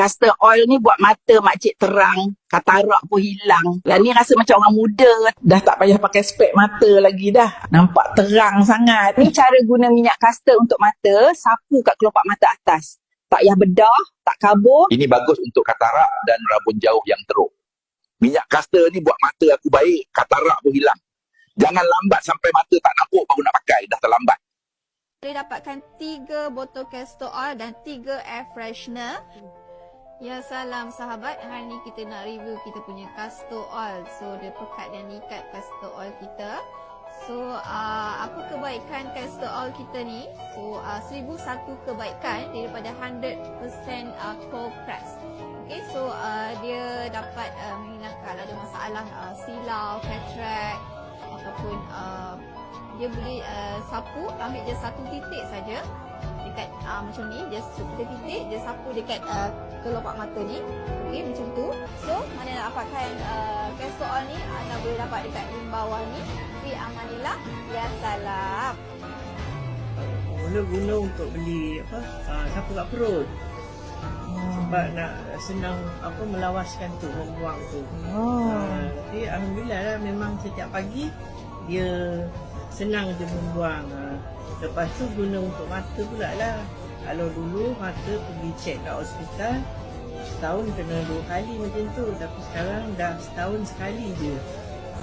Castor oil ni buat mata makcik terang. Katarak pun hilang. Lah ni rasa macam orang muda. Dah tak payah pakai spek mata lagi dah. Nampak terang sangat. Ni cara guna minyak castor untuk mata. Sapu kat kelopak mata atas. Tak payah bedah, tak kabur. Ini bagus untuk katarak dan rabun jauh yang teruk. Minyak castor ni buat mata aku baik, katarak pun hilang. Jangan lambat sampai mata tak nampak baru nak pakai, dah terlambat. Boleh dapatkan 3 botol castor oil dan 3 air freshener. Ya salam sahabat, hari ni kita nak review kita punya castor oil. So dia pekat dan ikat castor oil kita. So uh, apa kebaikan castor oil kita ni? So uh, 1001 kebaikan daripada 100% uh, cold press. Okay, so uh, dia dapat uh, menghilangkan ada masalah uh, silau, cataract ataupun uh, dia boleh uh, sapu ambil je satu titik saja dekat uh, macam ni dia kita titik dia sapu dekat uh, kelopak mata ni. Okey macam tu. So mana nak dapatkan uh, castor oil ni? Anda boleh dapat dekat link bawah ni. Fi amanillah ya salam. Mula guna untuk beli apa uh, sapu kat perut. Sebab nak senang apa melawaskan tu membuang tu. Oh. uh, tapi alhamdulillah lah memang setiap pagi dia senang je membuang uh, lepas tu guna untuk mata pula lah. Kalau dulu mata pergi check kat hospital setahun kena dua kali macam tu. Tapi sekarang dah setahun sekali je